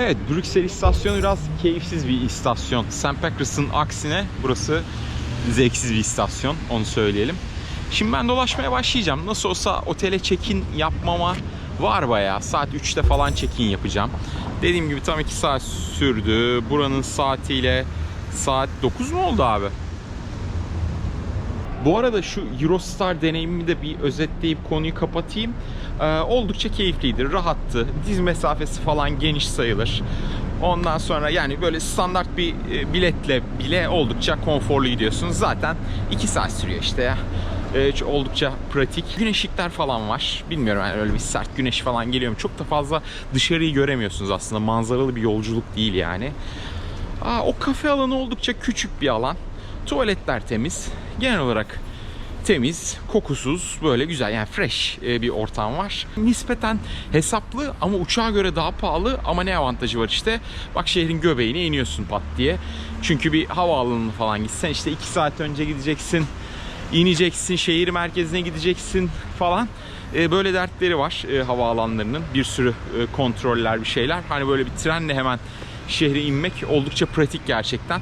Evet, Brüksel istasyonu biraz keyifsiz bir istasyon. St. Pancras'ın aksine burası zevksiz bir istasyon, onu söyleyelim. Şimdi ben dolaşmaya başlayacağım. Nasıl olsa otele check-in yapmama var bayağı. Saat 3'te falan check-in yapacağım. Dediğim gibi tam 2 saat sürdü. Buranın saatiyle saat 9 mu oldu abi? Bu arada şu Eurostar deneyimimi de bir özetleyip konuyu kapatayım. Ee, oldukça keyifliydi, rahattı. Diz mesafesi falan geniş sayılır. Ondan sonra yani böyle standart bir e, biletle bile oldukça konforlu gidiyorsunuz. Zaten 2 saat sürüyor işte ya. Ee, oldukça pratik. Güneş ışıklar falan var. Bilmiyorum yani öyle bir sert güneş falan geliyor mu? Çok da fazla dışarıyı göremiyorsunuz aslında. Manzaralı bir yolculuk değil yani. Aa, o kafe alanı oldukça küçük bir alan. Tuvaletler temiz. Genel olarak temiz, kokusuz, böyle güzel yani fresh e, bir ortam var. Nispeten hesaplı ama uçağa göre daha pahalı ama ne avantajı var işte. Bak şehrin göbeğine iniyorsun pat diye. Çünkü bir havaalanına falan gitsen işte 2 saat önce gideceksin. ineceksin, şehir merkezine gideceksin falan. E, böyle dertleri var e, havaalanlarının. Bir sürü kontroller bir şeyler. Hani böyle bir trenle hemen şehre inmek oldukça pratik gerçekten.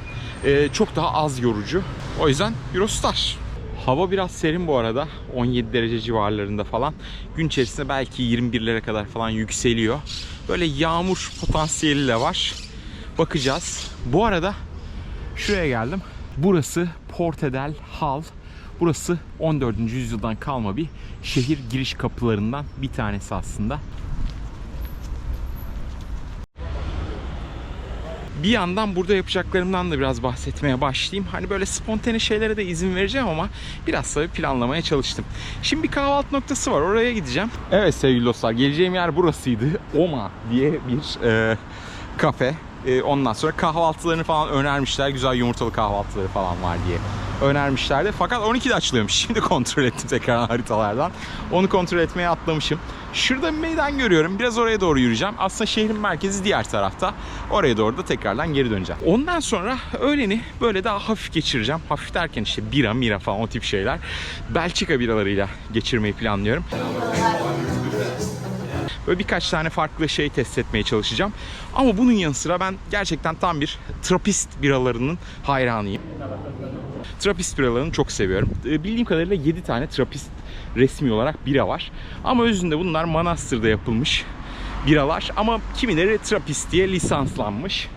Çok daha az yorucu. O yüzden Eurostar. Hava biraz serin bu arada. 17 derece civarlarında falan. Gün içerisinde belki 21'lere kadar falan yükseliyor. Böyle yağmur potansiyeli de var. Bakacağız. Bu arada şuraya geldim. Burası Portedel Hall. Burası 14. yüzyıldan kalma bir şehir giriş kapılarından bir tanesi aslında. Bir yandan burada yapacaklarımdan da biraz bahsetmeye başlayayım. Hani böyle spontane şeylere de izin vereceğim ama biraz tabii planlamaya çalıştım. Şimdi bir kahvaltı noktası var. Oraya gideceğim. Evet sevgili dostlar geleceğim yer burasıydı. Oma diye bir e, kafe. E, ondan sonra kahvaltılarını falan önermişler. Güzel yumurtalı kahvaltıları falan var diye önermişlerdi. Fakat 12'de açılıyormuş. Şimdi kontrol ettim tekrar haritalardan. Onu kontrol etmeye atlamışım. Şurada bir meydan görüyorum. Biraz oraya doğru yürüyeceğim. Aslında şehrin merkezi diğer tarafta. Oraya doğru da tekrardan geri döneceğim. Ondan sonra öğleni böyle daha hafif geçireceğim. Hafif derken işte bira, mira falan o tip şeyler. Belçika biralarıyla geçirmeyi planlıyorum. Böyle birkaç tane farklı şey test etmeye çalışacağım. Ama bunun yanı sıra ben gerçekten tam bir Trappist biralarının hayranıyım. Trappist biralarını çok seviyorum. Ee, Bildiğim kadarıyla 7 tane Trappist resmi olarak bira var. Ama özünde bunlar Manastır'da yapılmış biralar. Ama kimileri Trappist diye lisanslanmış.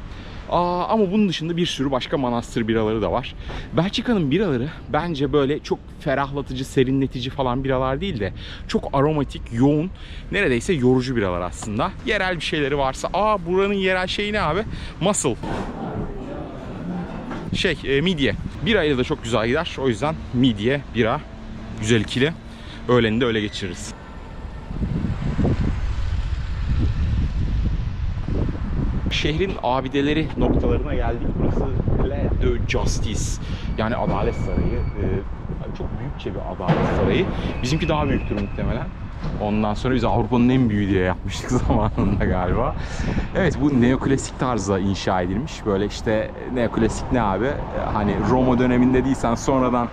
Aa, ama bunun dışında bir sürü başka manastır biraları da var. Belçika'nın biraları bence böyle çok ferahlatıcı, serinletici falan biralar değil de çok aromatik, yoğun, neredeyse yorucu biralar aslında. Yerel bir şeyleri varsa, aa buranın yerel şeyi ne abi? Muscle şey e, midye. Birayla da çok güzel gider. O yüzden midye, bira, güzel ikili. Öğleni de öyle geçiririz. Şehrin abideleri noktalarına geldik. Burası Le de Justice. Yani Adalet Sarayı. Ee, çok büyükçe bir Adalet Sarayı. Bizimki daha büyüktür muhtemelen. Ondan sonra biz Avrupa'nın en büyüğü diye yapmıştık zamanında galiba. Evet bu neoklasik tarzda inşa edilmiş. Böyle işte neoklasik ne abi? Hani Roma döneminde değilsen sonradan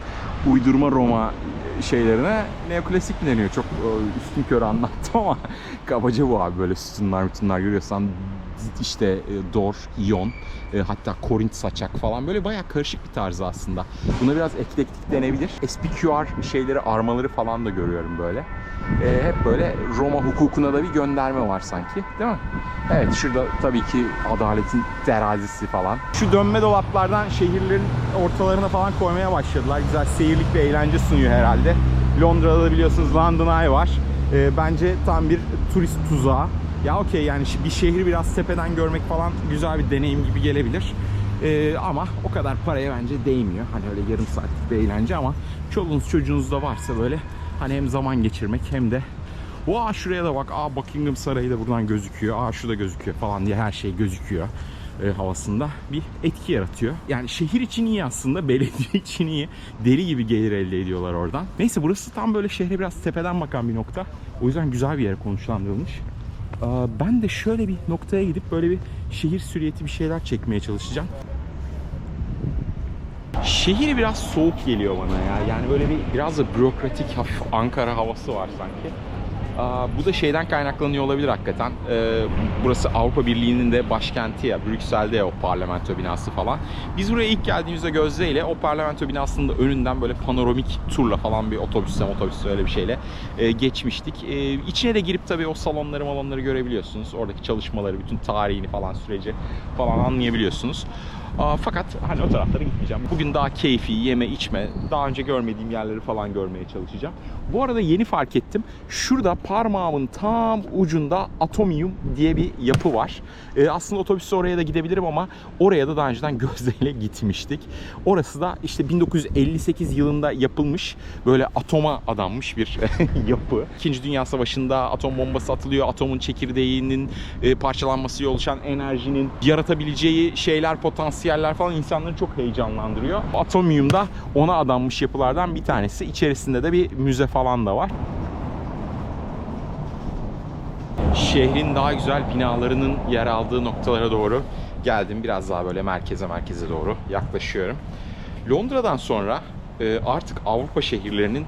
uydurma Roma şeylerine neoklasik deniyor? Çok e, üstün körü anlattım ama kabaca bu abi böyle sütunlar sütunlar görüyorsan işte e, Dor, İyon, e, hatta Korint saçak falan böyle bayağı karışık bir tarzı aslında. Buna biraz eklektik denebilir. SPQR şeyleri, armaları falan da görüyorum böyle. E, hep böyle Roma hukukuna da bir gönderme var sanki değil mi? Evet şurada tabii ki adaletin terazisi falan. Şu dönme dolaplardan şehirlerin ortalarına falan koymaya başladılar. Güzel seyirlik bir eğlence sunuyor herhalde. Londra'da da biliyorsunuz London Eye var. Bence tam bir turist tuzağı. Ya okey yani bir şehri biraz tepeden görmek falan güzel bir deneyim gibi gelebilir. Ee, ama o kadar paraya bence değmiyor. Hani öyle yarım saatlik bir eğlence ama çoluğunuz çocuğunuz da varsa böyle hani hem zaman geçirmek hem de Aa şuraya da bak. Aa Buckingham Sarayı da buradan gözüküyor. Aa şu da gözüküyor falan diye her şey gözüküyor e, havasında bir etki yaratıyor. Yani şehir için iyi aslında, belediye için iyi. Deli gibi gelir elde ediyorlar oradan. Neyse burası tam böyle şehre biraz tepeden bakan bir nokta. O yüzden güzel bir yere konuşlandırılmış. Ben de şöyle bir noktaya gidip böyle bir şehir süriyeti bir şeyler çekmeye çalışacağım. Şehir biraz soğuk geliyor bana ya. Yani böyle bir biraz da bürokratik hafif Ankara havası var sanki. Bu da şeyden kaynaklanıyor olabilir hakikaten. Ee, burası Avrupa Birliği'nin de başkenti ya. Brüksel'de ya o parlamento binası falan. Biz buraya ilk geldiğimizde Gözde ile o parlamento binasının da önünden böyle panoramik turla falan bir otobüsle otobüsle öyle bir şeyle e, geçmiştik. E, içine de girip tabii o salonları malonları görebiliyorsunuz. Oradaki çalışmaları, bütün tarihini falan süreci falan anlayabiliyorsunuz. Fakat hani o taraflara gitmeyeceğim. Bugün daha keyfi, yeme içme, daha önce görmediğim yerleri falan görmeye çalışacağım. Bu arada yeni fark ettim. Şurada parmağımın tam ucunda Atomium diye bir yapı var. Ee, aslında otobüsle oraya da gidebilirim ama oraya da daha önceden gözdeyle gitmiştik. Orası da işte 1958 yılında yapılmış böyle atoma adanmış bir yapı. İkinci Dünya Savaşı'nda atom bombası atılıyor. Atomun çekirdeğinin e, parçalanmasıyla oluşan enerjinin yaratabileceği şeyler, potansiyeller falan insanları çok heyecanlandırıyor. Atomium da ona adanmış yapılardan bir tanesi. İçerisinde de bir müze falan da var. Şehrin daha güzel binalarının yer aldığı noktalara doğru geldim. Biraz daha böyle merkeze merkeze doğru yaklaşıyorum. Londra'dan sonra e, artık Avrupa şehirlerinin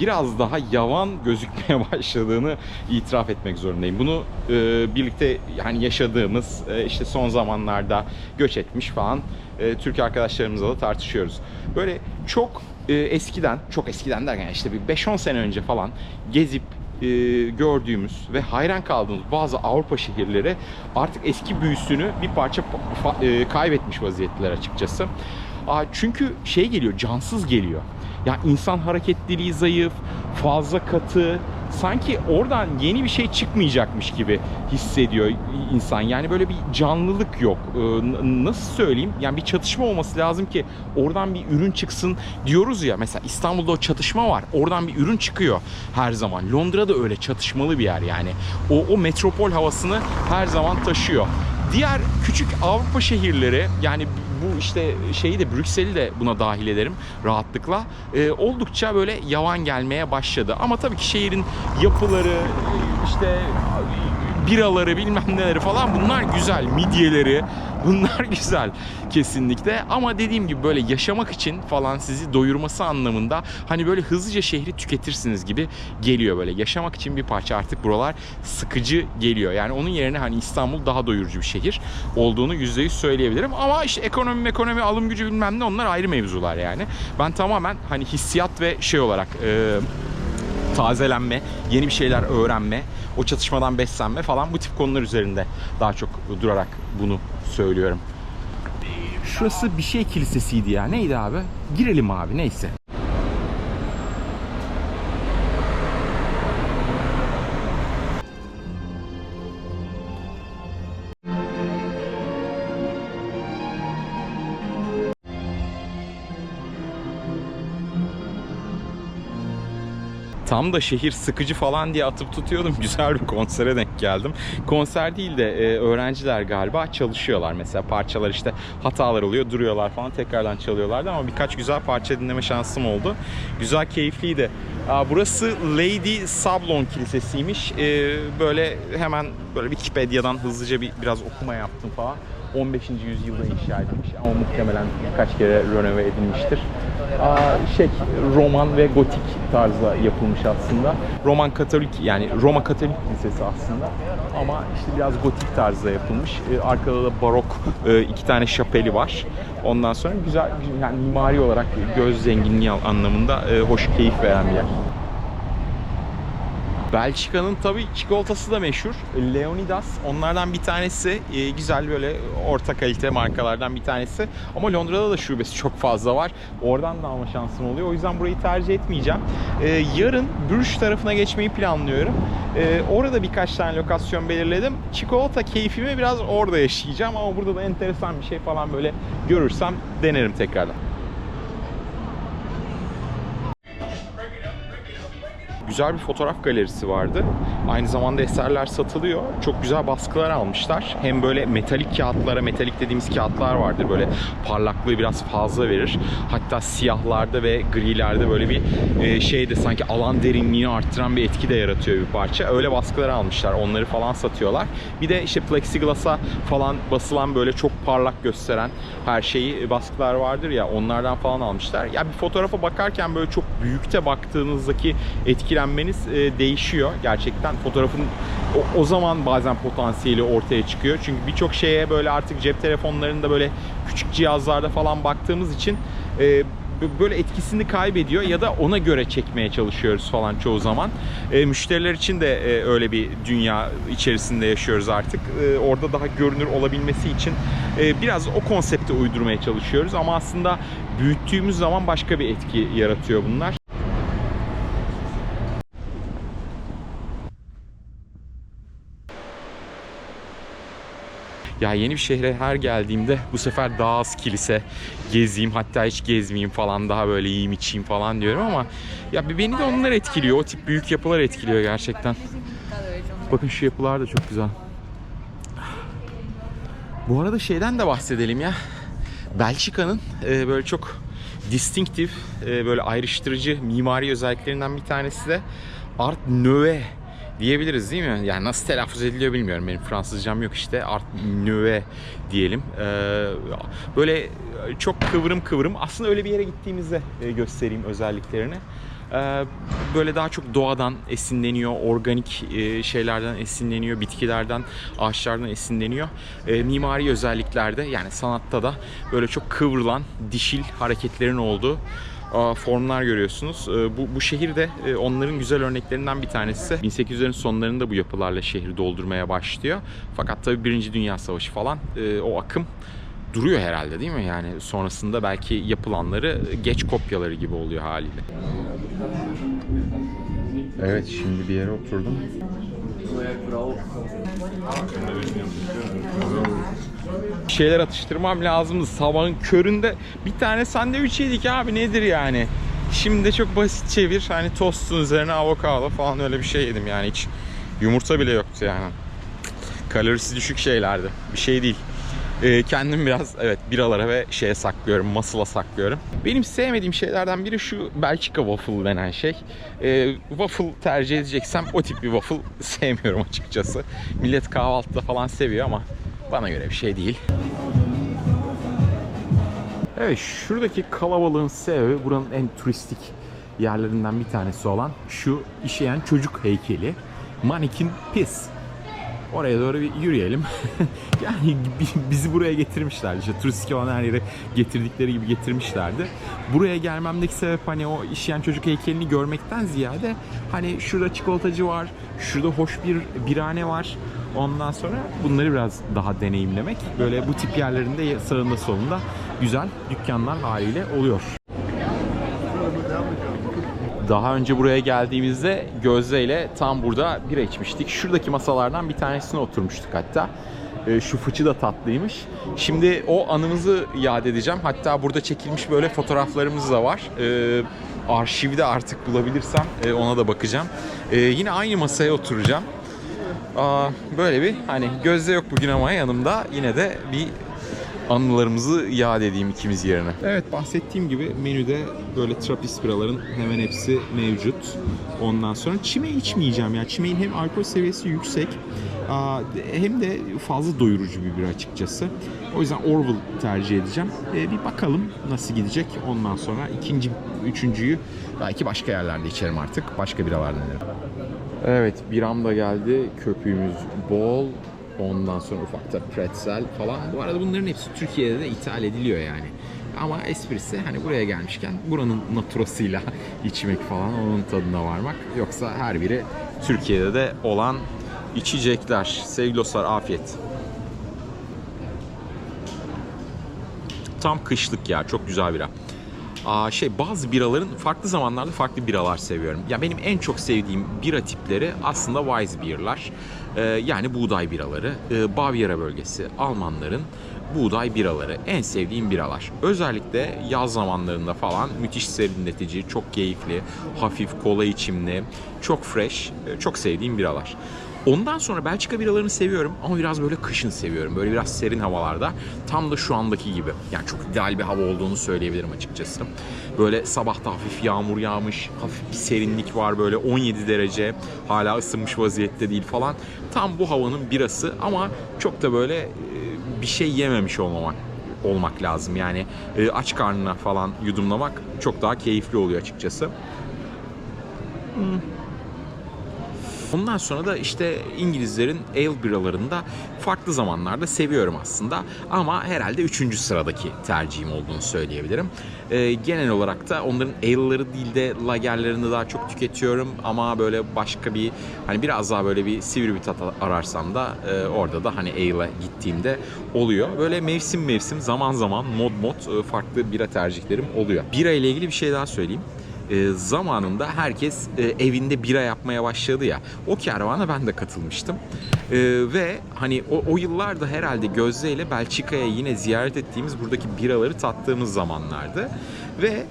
biraz daha yavan gözükmeye başladığını itiraf etmek zorundayım. Bunu e, birlikte yani yaşadığımız e, işte son zamanlarda göç etmiş falan e, Türk arkadaşlarımızla da tartışıyoruz. Böyle çok e, eskiden, çok eskiden derken işte bir 5-10 sene önce falan gezip e, gördüğümüz ve hayran kaldığımız bazı Avrupa şehirleri artık eski büyüsünü bir parça e, kaybetmiş vaziyetteler açıkçası. Aa, çünkü şey geliyor, cansız geliyor. Ya insan hareketliliği zayıf, fazla katı. Sanki oradan yeni bir şey çıkmayacakmış gibi hissediyor insan. Yani böyle bir canlılık yok. Ee, nasıl söyleyeyim? Yani bir çatışma olması lazım ki oradan bir ürün çıksın diyoruz ya. Mesela İstanbul'da o çatışma var. Oradan bir ürün çıkıyor her zaman. Londra'da öyle çatışmalı bir yer yani. O, o metropol havasını her zaman taşıyor. Diğer küçük Avrupa şehirleri yani bu işte şeyi de Brüksel'i de buna dahil ederim rahatlıkla. Ee, oldukça böyle yavan gelmeye başladı. Ama tabii ki şehrin yapıları işte biraları bilmem neleri falan bunlar güzel. Midyeleri bunlar güzel kesinlikle. Ama dediğim gibi böyle yaşamak için falan sizi doyurması anlamında hani böyle hızlıca şehri tüketirsiniz gibi geliyor böyle. Yaşamak için bir parça artık buralar sıkıcı geliyor. Yani onun yerine hani İstanbul daha doyurucu bir şehir olduğunu %100 söyleyebilirim. Ama işte ekonomi ekonomi alım gücü bilmem ne onlar ayrı mevzular yani. Ben tamamen hani hissiyat ve şey olarak e, tazelenme, yeni bir şeyler öğrenme, o çatışmadan beslenme falan bu tip konular üzerinde daha çok durarak bunu söylüyorum. Şurası bir şey kilisesiydi ya. Neydi abi? Girelim abi neyse. Tam da şehir sıkıcı falan diye atıp tutuyordum. Güzel bir konsere denk geldim. Konser değil de e, öğrenciler galiba çalışıyorlar. Mesela parçalar işte hatalar oluyor, duruyorlar falan tekrardan çalıyorlardı ama birkaç güzel parça dinleme şansım oldu. Güzel, keyifliydi. Aa, burası Lady Sablon Kilisesi'ymiş. E, böyle hemen böyle Wikipedia'dan hızlıca bir biraz okuma yaptım falan. 15. yüzyılda inşa edilmiş ama muhtemelen birkaç kere rönove edilmiştir. Şey Roman ve Gotik tarzda yapılmış aslında. Roman Katolik yani Roma Katolik Kilisesi aslında ama işte biraz gotik tarzda yapılmış. Ee, arkada da barok e, iki tane şapeli var. Ondan sonra güzel yani mimari olarak göz zenginliği anlamında e, hoş keyif veren bir yer. Belçika'nın tabii çikolatası da meşhur. Leonidas onlardan bir tanesi. Ee, güzel böyle orta kalite markalardan bir tanesi. Ama Londra'da da şubesi çok fazla var. Oradan da alma şansım oluyor. O yüzden burayı tercih etmeyeceğim. Ee, yarın Bruges tarafına geçmeyi planlıyorum. Ee, orada birkaç tane lokasyon belirledim. Çikolata keyfimi biraz orada yaşayacağım. Ama burada da enteresan bir şey falan böyle görürsem denerim tekrardan. Güzel bir fotoğraf galerisi vardı. Aynı zamanda eserler satılıyor. Çok güzel baskılar almışlar. Hem böyle metalik kağıtlara, metalik dediğimiz kağıtlar vardır. Böyle parlaklığı biraz fazla verir. Hatta siyahlarda ve grilerde böyle bir e, şey de sanki alan derinliğini arttıran bir etki de yaratıyor bir parça. Öyle baskılar almışlar. Onları falan satıyorlar. Bir de işte plexiglass'a falan basılan böyle çok parlak gösteren her şeyi baskılar vardır ya onlardan falan almışlar. Ya bir fotoğrafa bakarken böyle çok büyükte baktığınızdaki etkilenmeniz e, değişiyor. Gerçekten fotoğrafın o, o zaman bazen potansiyeli ortaya çıkıyor. Çünkü birçok şeye böyle artık cep telefonlarında böyle küçük cihazlarda falan baktığımız için e, böyle etkisini kaybediyor ya da ona göre çekmeye çalışıyoruz falan çoğu zaman. E, müşteriler için de e, öyle bir dünya içerisinde yaşıyoruz artık. E, orada daha görünür olabilmesi için e, biraz o konsepte uydurmaya çalışıyoruz ama aslında büyüttüğümüz zaman başka bir etki yaratıyor bunlar. Ya yeni bir şehre her geldiğimde bu sefer daha az kilise gezeyim hatta hiç gezmeyeyim falan daha böyle yiyeyim içeyim falan diyorum ama ya beni de onlar etkiliyor. O tip büyük yapılar etkiliyor gerçekten. Bakın şu yapılar da çok güzel. Bu arada şeyden de bahsedelim ya. Belçika'nın e, böyle çok distinctive, e, böyle ayrıştırıcı mimari özelliklerinden bir tanesi de Art Nouveau diyebiliriz değil mi? Yani nasıl telaffuz ediliyor bilmiyorum. Benim Fransızcam yok işte. Art Nouveau diyelim. Ee, böyle çok kıvrım kıvrım. Aslında öyle bir yere gittiğimizde e, göstereyim özelliklerini. Ee, böyle daha çok doğadan esinleniyor, organik e, şeylerden esinleniyor, bitkilerden, ağaçlardan esinleniyor. E, mimari özelliklerde yani sanatta da böyle çok kıvrılan, dişil hareketlerin olduğu formlar görüyorsunuz. E, Bu, bu şehir de e, onların güzel örneklerinden bir tanesi. 1800'lerin sonlarında bu yapılarla şehri doldurmaya başlıyor. Fakat tabii Birinci Dünya Savaşı falan e, o akım duruyor herhalde değil mi? Yani sonrasında belki yapılanları geç kopyaları gibi oluyor haliyle. Evet şimdi bir yere oturdum. Şeyler atıştırmam lazımdı. Sabahın köründe bir tane sandviç yedik abi nedir yani? Şimdi de çok basit çevir. Hani tostun üzerine avokado falan öyle bir şey yedim yani hiç yumurta bile yoktu yani. Kalorisi düşük şeylerdi. Bir şey değil. Ee, kendim biraz evet biralara ve şeye saklıyorum, masıla saklıyorum. Benim sevmediğim şeylerden biri şu Belçika waffle denen şey. Ee, waffle tercih edeceksem o tip bir waffle sevmiyorum açıkçası. Millet kahvaltıda falan seviyor ama bana göre bir şey değil. Evet şuradaki kalabalığın sebebi buranın en turistik yerlerinden bir tanesi olan şu işeyen çocuk heykeli. Mannequin Piss. Oraya doğru bir yürüyelim. yani bi- bizi buraya getirmişler. İşte turistik olan her yere getirdikleri gibi getirmişlerdi. Buraya gelmemdeki sebep hani o işleyen çocuk heykelini görmekten ziyade hani şurada çikolatacı var, şurada hoş bir birane var. Ondan sonra bunları biraz daha deneyimlemek. Böyle bu tip yerlerinde sağında solunda güzel dükkanlar haliyle oluyor. Daha önce buraya geldiğimizde Gözde ile tam burada bira içmiştik. Şuradaki masalardan bir tanesine oturmuştuk hatta. Ee, şu fıçı da tatlıymış. Şimdi o anımızı yad edeceğim. Hatta burada çekilmiş böyle fotoğraflarımız da var. Ee, arşivde artık bulabilirsem e, ona da bakacağım. Ee, yine aynı masaya oturacağım. Böyle bir hani Gözde yok bugün ama yanımda yine de bir anılarımızı yad edeyim ikimiz yerine. Evet bahsettiğim gibi menüde böyle trapist biraların hemen hepsi mevcut. Ondan sonra çime içmeyeceğim ya. Çimeğin hem alkol seviyesi yüksek hem de fazla doyurucu bir bira açıkçası. O yüzden Orville tercih edeceğim. Ee, bir bakalım nasıl gidecek. Ondan sonra ikinci, üçüncüyü belki başka yerlerde içerim artık. Başka biralardan denerim. Evet biram da geldi. Köpüğümüz bol. Ondan sonra ufakta pretzel falan. Bu arada bunların hepsi Türkiye'de de ithal ediliyor yani. Ama esprisi hani buraya gelmişken buranın naturasıyla içmek falan onun tadına varmak. Yoksa her biri Türkiye'de de olan içecekler. Sevgili dostlar afiyet. Tam kışlık ya çok güzel bira. Aa, şey bazı biraların farklı zamanlarda farklı biralar seviyorum. Ya benim en çok sevdiğim bira tipleri aslında Weiss beer'lar. Ee, yani buğday biraları. Ee, Bavyera bölgesi Almanların buğday biraları. En sevdiğim biralar. Özellikle yaz zamanlarında falan müthiş serinletici, çok keyifli, hafif kola içimli, çok fresh, e, çok sevdiğim biralar. Ondan sonra Belçika biralarını seviyorum ama biraz böyle kışın seviyorum. Böyle biraz serin havalarda. Tam da şu andaki gibi. Yani çok ideal bir hava olduğunu söyleyebilirim açıkçası. Böyle sabahta hafif yağmur yağmış, hafif bir serinlik var böyle 17 derece. Hala ısınmış vaziyette değil falan. Tam bu havanın birası ama çok da böyle e, bir şey yememiş olmamak olmak lazım. Yani e, aç karnına falan yudumlamak çok daha keyifli oluyor açıkçası. Ondan sonra da işte İngilizlerin ale biralarında farklı zamanlarda seviyorum aslında. Ama herhalde üçüncü sıradaki tercihim olduğunu söyleyebilirim. Ee, genel olarak da onların ale'ları değil de lagerlerini daha çok tüketiyorum. Ama böyle başka bir hani biraz daha böyle bir sivri bir tat ararsam da e, orada da hani ale'e gittiğimde oluyor. Böyle mevsim mevsim zaman zaman mod mod e, farklı bira tercihlerim oluyor. Bira ile ilgili bir şey daha söyleyeyim e, zamanında herkes e, evinde bira yapmaya başladı ya. O kervana ben de katılmıştım. E, ve hani o, o yıllarda herhalde Gözde ile Belçika'ya yine ziyaret ettiğimiz buradaki biraları tattığımız zamanlardı. Ve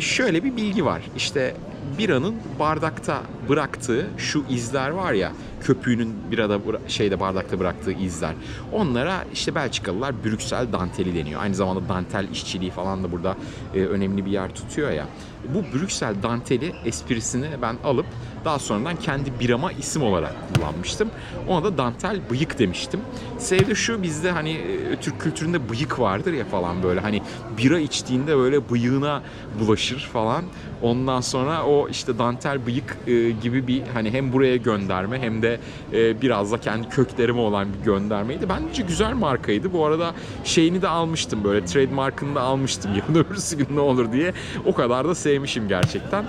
şöyle bir bilgi var. İşte biranın bardakta bıraktığı şu izler var ya köpüğünün birada şeyde bardakta bıraktığı izler. Onlara işte Belçikalılar Brüksel danteli deniyor. Aynı zamanda dantel işçiliği falan da burada e, önemli bir yer tutuyor ya. Bu Brüksel danteli esprisini ben alıp daha sonradan kendi birama isim olarak kullanmıştım. Ona da dantel bıyık demiştim. Sebebi de şu bizde hani e, Türk kültüründe bıyık vardır ya falan böyle hani bira içtiğinde böyle bıyığına bulaşır falan. Ondan sonra o işte dantel bıyık e, gibi bir hani hem buraya gönderme hem de e, biraz da kendi köklerime olan bir göndermeydi. Bence güzel markaydı. Bu arada şeyini de almıştım böyle trademarkını da almıştım. Yarın öbürsü gün ne olur diye. O kadar da sevmişim gerçekten.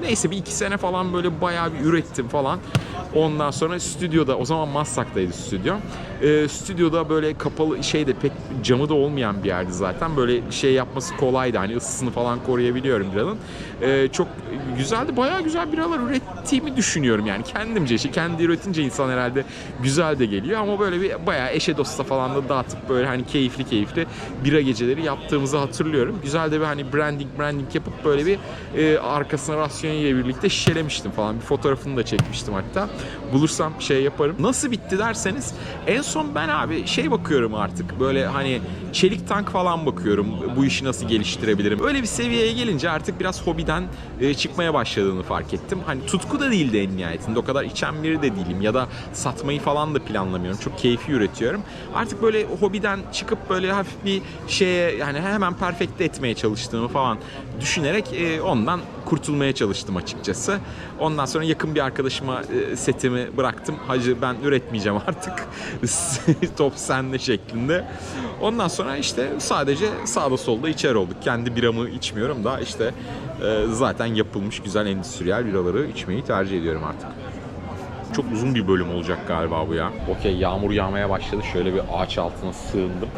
Neyse bir iki sene falan böyle bayağı bir ürettim falan. Ondan sonra stüdyoda o zaman Maslak'taydı stüdyo. E, stüdyoda böyle kapalı şeyde pek camı da olmayan bir yerdi zaten. Böyle şey yapması kolaydı. Hani ısısını falan koruyabiliyorum biranın. E, çok güzeldi. Bayağı güzel biralar ürettiğimi düşünüyorum yani. Kendimce işte kendi üretince insan herhalde güzel de geliyor ama böyle bir bayağı eşe dosta falan da dağıtıp böyle hani keyifli keyifli bira geceleri yaptığımızı hatırlıyorum. Güzel de bir hani branding branding yapıp böyle bir e, arkasına rasyon ile birlikte şişelemiştim falan. Bir fotoğrafını da çekmiştim hatta. Bulursam şey yaparım. Nasıl bitti derseniz en son ben abi şey bakıyorum artık böyle hani çelik tank falan bakıyorum. Bu işi nasıl geliştirebilirim. Öyle bir seviyeye gelince artık biraz hobiden e, çıkmaya başladığını fark ettim. Hani tutku da değildi en nihayetinde. O kadar içen biri de değilim ya da satmayı falan da planlamıyorum. Çok keyfi üretiyorum. Artık böyle hobiden çıkıp böyle hafif bir şeye yani hemen perfekte etmeye çalıştığımı falan düşünerek e, ondan kurtulmaya çalıştım açıkçası. Ondan sonra yakın bir arkadaşıma e, setimi bıraktım. Hacı ben üretmeyeceğim artık. Top sende şeklinde. Ondan sonra işte sadece sağda solda içer olduk. Kendi biramı içmiyorum da işte e, zaten yapılmış güzel endüstriyel biraları içmeyi tercih ediyorum artık. Çok uzun bir bölüm olacak galiba bu ya. Okey yağmur yağmaya başladı. Şöyle bir ağaç altına sığındım.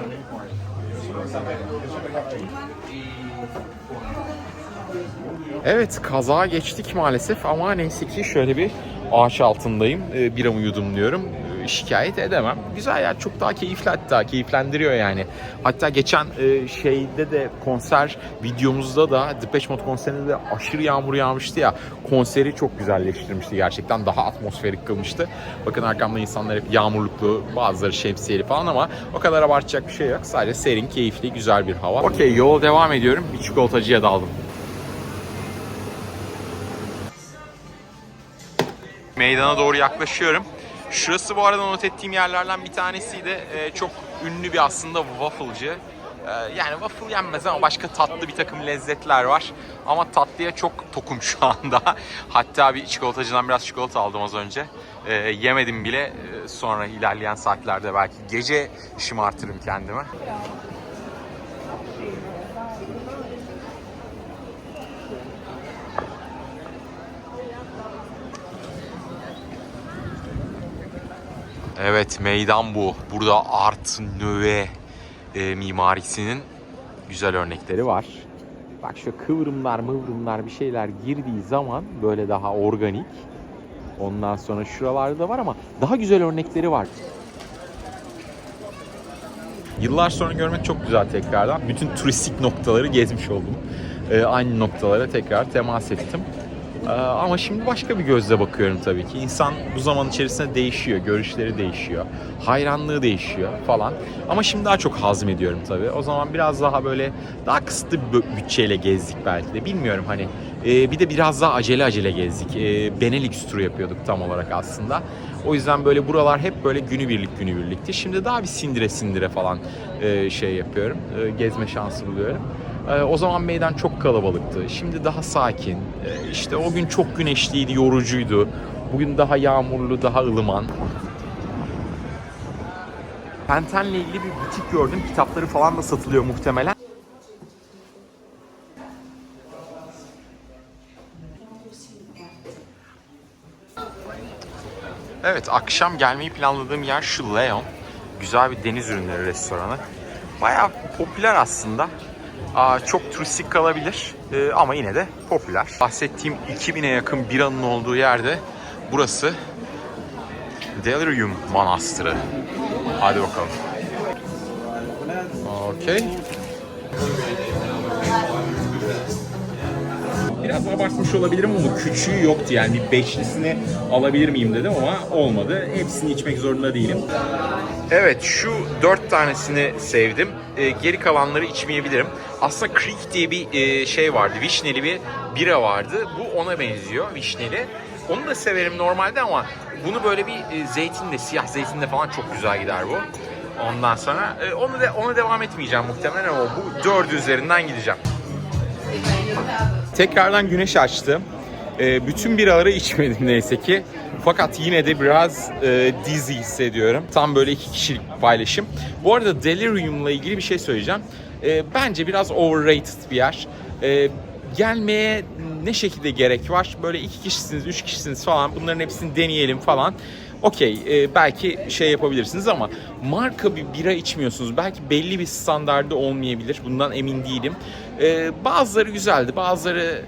Evet kaza geçtik maalesef ama neyse ki şöyle bir ağaç altındayım. E, biramı yudumluyorum. E, şikayet edemem. Güzel ya çok daha keyifli hatta keyiflendiriyor yani. Hatta geçen e, şeyde de konser videomuzda da Depeche Mode konserinde de aşırı yağmur yağmıştı ya. Konseri çok güzelleştirmişti gerçekten. Daha atmosferik kılmıştı. Bakın arkamda insanlar hep yağmurluklu, bazıları şemsiyeli falan ama o kadar abartacak bir şey yok. Sadece serin, keyifli, güzel bir hava. Okey yola devam ediyorum. Bir çikolatacıya daldım. Meydana doğru yaklaşıyorum. Şurası bu arada not ettiğim yerlerden bir tanesiydi. Ee, çok ünlü bir aslında wafflecı. Ee, yani waffle yenmez ama başka tatlı bir takım lezzetler var. Ama tatlıya çok tokum şu anda. Hatta bir çikolatacıdan biraz çikolata aldım az önce. Ee, yemedim bile. Ee, sonra ilerleyen saatlerde belki gece şımartırım kendimi. Evet meydan bu. Burada Art Nouveau e, mimarisinin güzel örnekleri var. Bak şu kıvrımlar mıvrımlar bir şeyler girdiği zaman böyle daha organik. Ondan sonra şuralarda var ama daha güzel örnekleri var. Yıllar sonra görmek çok güzel tekrardan. Bütün turistik noktaları gezmiş oldum. Ee, aynı noktalara tekrar temas ettim. Ee, ama şimdi başka bir gözle bakıyorum tabii ki. İnsan bu zaman içerisinde değişiyor, görüşleri değişiyor, hayranlığı değişiyor falan. Ama şimdi daha çok hazmediyorum tabii. O zaman biraz daha böyle daha kısıtlı bir bütçeyle gezdik belki de. Bilmiyorum hani Ee, bir de biraz daha acele acele gezdik. Ee, Benelux turu yapıyorduk tam olarak aslında. O yüzden böyle buralar hep böyle günübirlik günübirlikti. Şimdi daha bir sindire sindire falan e, şey yapıyorum. E, gezme şansı buluyorum. E, o zaman meydan çok kalabalıktı. Şimdi daha sakin. E, işte o gün çok güneşliydi, yorucuydu. Bugün daha yağmurlu, daha ılıman. Penten'le ilgili bir butik gördüm. Kitapları falan da satılıyor muhtemelen. Evet, akşam gelmeyi planladığım yer şu Leon. Güzel bir deniz ürünleri restoranı. Bayağı popüler aslında. Aa, çok turistik kalabilir Ee, ama yine de popüler. Bahsettiğim 2000'e yakın biranın olduğu yerde burası Delirium Manastırı. Hadi bakalım. Okey. Biraz abartmış olabilirim ama küçüğü yoktu yani bir beşlisini alabilir miyim dedim ama olmadı. Hepsini içmek zorunda değilim. Evet şu dört tanesini sevdim. Ee, geri kalanları içmeyebilirim. Aslında Creek diye bir e, şey vardı. Vişneli bir bira vardı. Bu ona benziyor vişneli. Onu da severim normalde ama bunu böyle bir e, zeytinle, siyah zeytinle falan çok güzel gider bu. Ondan sonra e, onu da ona devam etmeyeceğim muhtemelen ama bu dördü üzerinden gideceğim. Tekrardan güneş açtı. E, bütün biraları içmedim neyse ki. Fakat yine de biraz e, dizzy hissediyorum. Tam böyle iki kişilik paylaşım. Bu arada Delirium'la ilgili bir şey söyleyeceğim. E, bence biraz overrated bir yer. E, gelmeye ne şekilde gerek var? Böyle iki kişisiniz, üç kişisiniz falan bunların hepsini deneyelim falan. Okey e, belki şey yapabilirsiniz ama marka bir bira içmiyorsunuz. Belki belli bir standardı olmayabilir. Bundan emin değilim. E, bazıları güzeldi, bazıları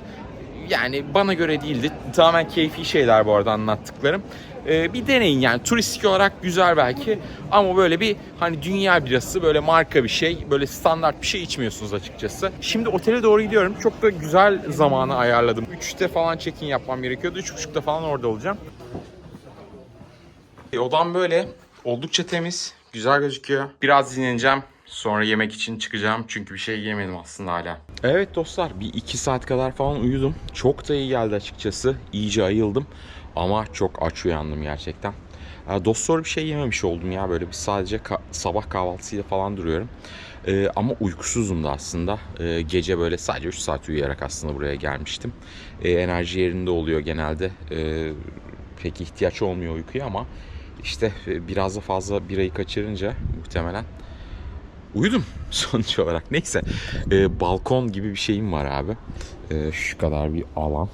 yani bana göre değildi. Tamamen keyfi şeyler bu arada anlattıklarım. Ee, bir deneyin yani turistik olarak güzel belki ama böyle bir hani dünya birası böyle marka bir şey böyle standart bir şey içmiyorsunuz açıkçası. Şimdi otele doğru gidiyorum. Çok da güzel zamanı ayarladım. 3'te falan check-in yapmam gerekiyordu. 3.30'da falan orada olacağım. E, odam böyle. Oldukça temiz. Güzel gözüküyor. Biraz dinleneceğim. Sonra yemek için çıkacağım. Çünkü bir şey yemedim aslında hala. Evet dostlar bir iki saat kadar falan uyudum. Çok da iyi geldi açıkçası. İyice ayıldım. Ama çok aç uyandım gerçekten. E, Dostlar bir şey yememiş oldum ya. Böyle bir sadece ka- sabah kahvaltısıyla falan duruyorum. E, ama uykusuzum da aslında. E, gece böyle sadece 3 saat uyuyarak aslında buraya gelmiştim. E, enerji yerinde oluyor genelde. E, pek ihtiyaç olmuyor uykuya ama işte e, biraz da fazla birayı kaçırınca muhtemelen uyudum sonuç olarak. Neyse e, balkon gibi bir şeyim var abi. E, şu kadar bir alan.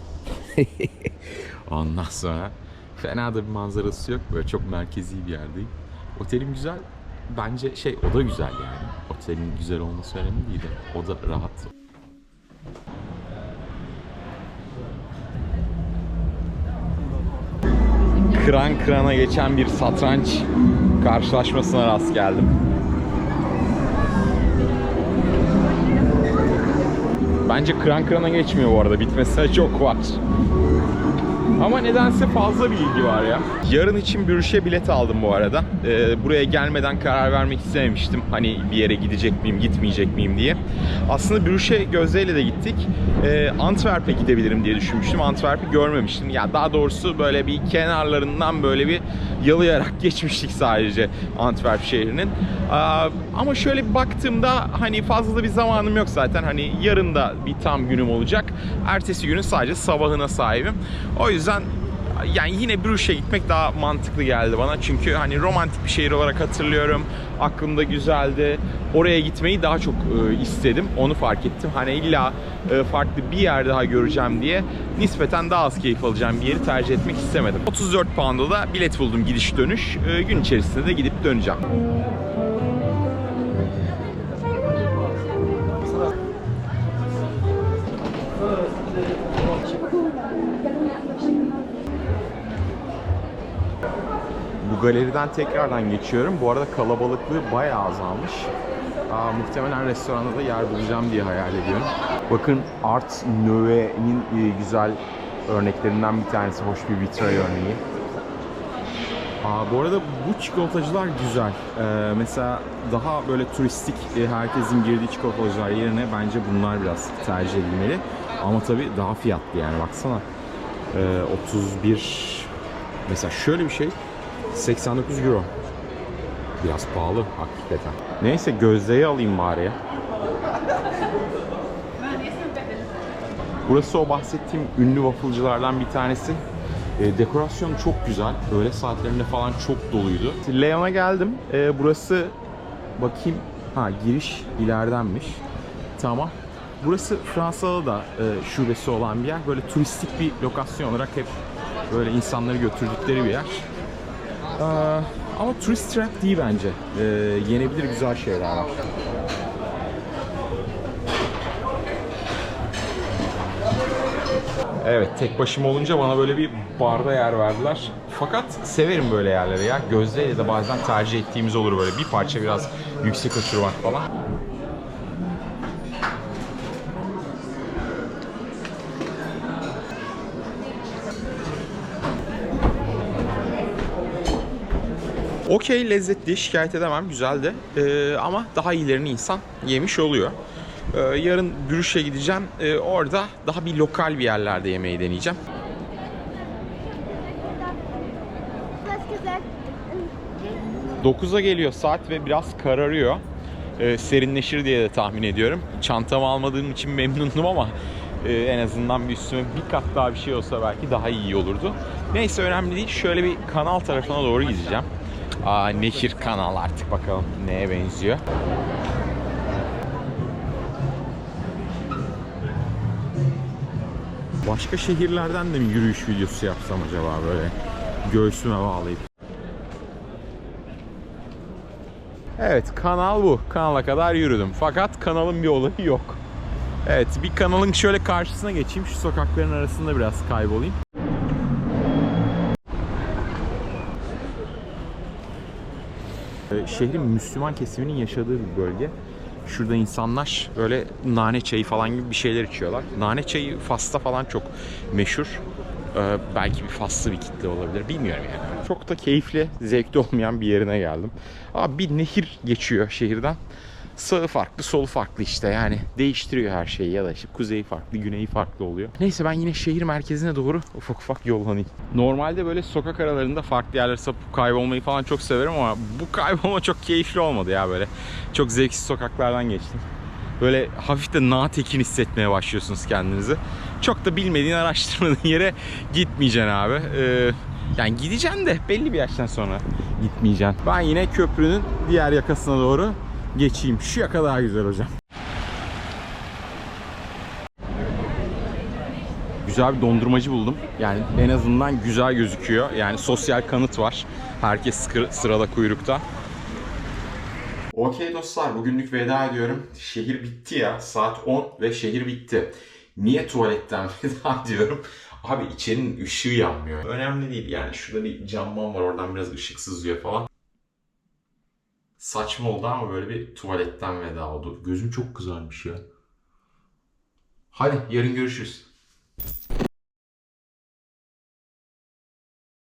Ondan sonra fena da bir manzarası yok. Böyle çok merkezi bir yerdeyim. Otelim güzel. Bence şey o da güzel yani. Otelin güzel olması önemli değil de o da rahat. kıran kırana geçen bir satranç karşılaşmasına rast geldim. Bence kıran kırana geçmiyor bu arada. Bitmesine çok var. Ama nedense fazla bir ilgi var ya. Yarın için Bürüş'e bilet aldım bu arada. Ee, buraya gelmeden karar vermek istememiştim. Hani bir yere gidecek miyim, gitmeyecek miyim diye. Aslında Bürüş'e Gözde'yle de gittik. Ee, Antwerp'e gidebilirim diye düşünmüştüm. Antwerp'i görmemiştim. Ya daha doğrusu böyle bir kenarlarından böyle bir yalayarak geçmiştik sadece Antwerp şehrinin. Ama şöyle bir baktığımda hani fazla da bir zamanım yok zaten. Hani yarın da bir tam günüm olacak. Ertesi günün sadece sabahına sahibim. O yüzden yani yine Brugge'e gitmek daha mantıklı geldi bana. Çünkü hani romantik bir şehir olarak hatırlıyorum. Aklımda güzeldi. Oraya gitmeyi daha çok e, istedim. Onu fark ettim. Hani illa e, farklı bir yer daha göreceğim diye nispeten daha az keyif alacağım bir yeri tercih etmek istemedim. 34 pound'a da bilet buldum gidiş dönüş. E, gün içerisinde de gidip döneceğim. Galeriden tekrardan geçiyorum. Bu arada kalabalıklığı bayağı azalmış. Aa, muhtemelen restoranda da yer bulacağım diye hayal ediyorum. Bakın Art Nouve'nin e, güzel örneklerinden bir tanesi. Hoş bir vitray örneği. Aa, bu arada bu çikolatacılar güzel. Ee, mesela daha böyle turistik e, herkesin girdiği çikolatacılar yerine bence bunlar biraz tercih edilmeli. Ama tabii daha fiyatlı yani baksana. Ee, 31 mesela şöyle bir şey 89 euro. Biraz pahalı hakikaten. Neyse gözdeyi alayım bari. Burası o bahsettiğim ünlü wafflecılardan bir tanesi. E, dekorasyon çok güzel. Öğle saatlerinde falan çok doluydu. Leon'a geldim. E, burası bakayım. Ha giriş ileridenmiş. Tamam. Burası Fransa'da da e, şubesi olan bir yer. Böyle turistik bir lokasyon olarak hep böyle insanları götürdükleri bir yer. Ee, ama turist trap değil bence. Ee, yenebilir güzel şeyler var. Evet tek başıma olunca bana böyle bir barda yer verdiler. Fakat severim böyle yerleri ya. Gözdeyle de bazen tercih ettiğimiz olur böyle bir parça biraz yüksek oturmak falan. Okey lezzetli şikayet edemem güzeldi Ee, ama daha iyilerini insan yemiş oluyor. Ee, yarın Bürüş'e gideceğim Ee, orada daha bir lokal bir yerlerde yemeği deneyeceğim. 9'a geliyor saat ve biraz kararıyor. Ee, serinleşir diye de tahmin ediyorum. Çantamı almadığım için memnundum ama e, en azından bir üstüme bir kat daha bir şey olsa belki daha iyi olurdu. Neyse önemli değil. Şöyle bir kanal tarafına doğru gideceğim. Aa, nehir kanal artık bakalım neye benziyor. Başka şehirlerden de mi yürüyüş videosu yapsam acaba böyle göğsüme bağlayıp? Evet kanal bu. Kanala kadar yürüdüm. Fakat kanalın bir olayı yok. Evet bir kanalın şöyle karşısına geçeyim. Şu sokakların arasında biraz kaybolayım. Şehrin Müslüman kesiminin yaşadığı bir bölge. Şurada insanlar böyle nane çayı falan gibi bir şeyler içiyorlar. Nane çayı Fas'ta falan çok meşhur. Ee, belki bir Faslı bir kitle olabilir. Bilmiyorum yani. Çok da keyifli, zevkli olmayan bir yerine geldim. Abi bir nehir geçiyor şehirden. Sağı farklı, solu farklı işte yani değiştiriyor her şeyi ya da işte kuzeyi farklı, güneyi farklı oluyor. Neyse ben yine şehir merkezine doğru ufak ufak yollanayım. Normalde böyle sokak aralarında farklı yerlere sapıp kaybolmayı falan çok severim ama bu kaybolma çok keyifli olmadı ya böyle. Çok zevksiz sokaklardan geçtim. Böyle hafif de natekin hissetmeye başlıyorsunuz kendinizi. Çok da bilmediğin, araştırmadığın yere gitmeyeceksin abi. Ee, yani gideceksin de belli bir yaştan sonra gitmeyeceksin. Ben yine köprünün diğer yakasına doğru geçeyim. Şu yaka daha güzel hocam. Güzel bir dondurmacı buldum. Yani en azından güzel gözüküyor. Yani sosyal kanıt var. Herkes sırada kuyrukta. Okey dostlar bugünlük veda ediyorum. Şehir bitti ya. Saat 10 ve şehir bitti. Niye tuvaletten veda ediyorum? Abi içerinin ışığı yanmıyor. Önemli değil yani. Şurada bir camman var oradan biraz ışık sızıyor falan. Saçma oldu ama böyle bir tuvaletten veda oldu. Gözüm çok kızarmış ya. Hadi yarın görüşürüz.